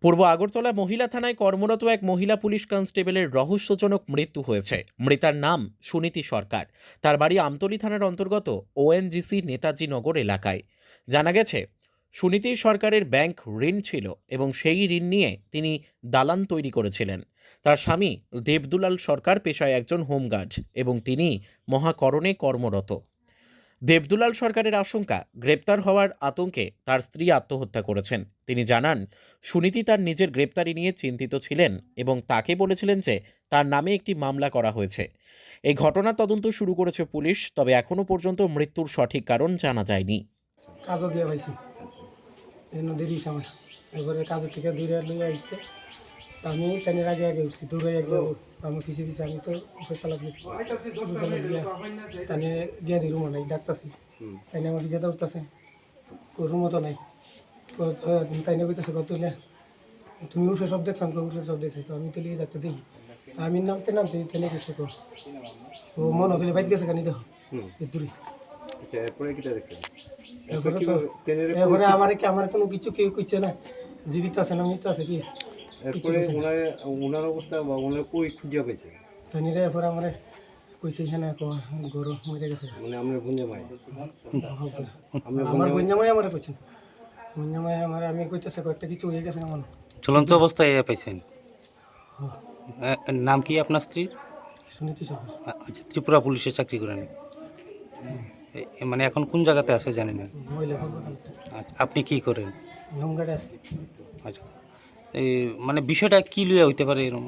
পূর্ব আগরতলা মহিলা থানায় কর্মরত এক মহিলা পুলিশ কনস্টেবলের রহস্যজনক মৃত্যু হয়েছে। মৃতার নাম সুনীতি সরকার। তার বাড়ি আমতলী থানার অন্তর্গত ওএনজিসি নেতাজি নগর এলাকায়। জানা গেছে, সুনীতি সরকারের ব্যাংক ঋণ ছিল এবং সেই ঋণ নিয়ে তিনি দালান তৈরি করেছিলেন। তার স্বামী দেবদুলাল সরকার পেশায় একজন হোমগার্ড এবং তিনি মহাকরণে কর্মরত। দেবদুলাল সরকারের আশঙ্কা, গ্রেপ্তার হওয়ার আতঙ্কে তার স্ত্রী আত্মহত্যা করেছেন। তিনি জানান, সুনীতি তার নিজের গ্রেপ্তারি নিয়ে চিন্তিত ছিলেন এবং তাকে বলেছিলেন যে তার নামে একটি মামলা করা হয়েছে। এই ঘটনা তদন্ত শুরু করেছে পুলিশ, তবে এখনও পর্যন্ত মৃত্যুর সঠিক কারণ জানা যায়নি। কাজও গিয়ে পাইছি নদীর আমার। এবারে কাজের থেকে দূরে লইয়া আমি তেনের আগে আগে উঠছি দূরে আগে আমি পিছিয়ে পিছিয়ে আমি তো উপরতলা গেছি উপরতলা গিয়া তানে গিয়া দিই রুমও নাই ডাকতাছি তাইনে আমার পিছিয়ে উঠতেছে রুমও তো নাই। তাইনে কইতেছে কত তুলে তুমি উঠে সব দেখছ আমি উঠে সব দেখছি। তো আমি তুলি ডাক্তার দেখি তা আমি নামতে নামতে তেনে গেছে তো ও মন হতে বাইক গেছে কানি দেখো দূরে। আচ্ছা এরপরে দেখছেন? তো আমার কি আমার কোনো কিছু কেউ করছে না। জীবিত আছে না মৃত আছে কি? এরপরে ওনার ওনার অবস্থা বা ওনার কই খুঁজে পাইছে তাই নিরে এরপরে আমার কইছে এখানে গরু মরে গেছে। মানে আমরা ভুঁজে মাই আমরা আমার বন্যাময় আমার কইছেন। বন্যাময় আমার আমি কইতেছে কয়েকটা কিছু হয়ে গেছে আমার ঝুলন্ত অবস্থায় এ পাইছেন নাম কি আপনার স্ত্রীর? শুনিতে সকাল আচ্ছা ত্রিপুরা পুলিশে চাকরি করেন। মানে এখন কোন জায়গাতে আছে জানেন? না আচ্ছা আপনি কি করেন? হোমগার্ডে আছে। আচ্ছা। মানে বিষয়টা কি লইয়া হইতে পারে এরকম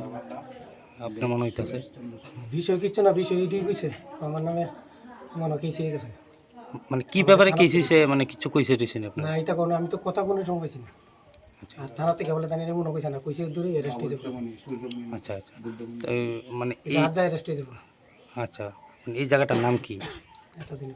আপনার মনে হইতেছে? বিষয় কিছু না বিষয় এইটুই কইছে আমার নামে মনে কেসে হয়ে গেছে। মানে কি ব্যাপারে কেসিছে মানে কিছু কইছে দিয়েছেন আপনার? না এটা কোনো আমি তো কথা কোনো সময় পাইছি না। আর থানা থেকে বলে তাই মনে কইছে না কইছে দূরে অ্যারেস্ট যাবে। আচ্ছা আচ্ছা। মানে এই যায় অ্যারেস্ট যাব। আচ্ছা মানে এই জায়গাটার নাম কি? এতদিন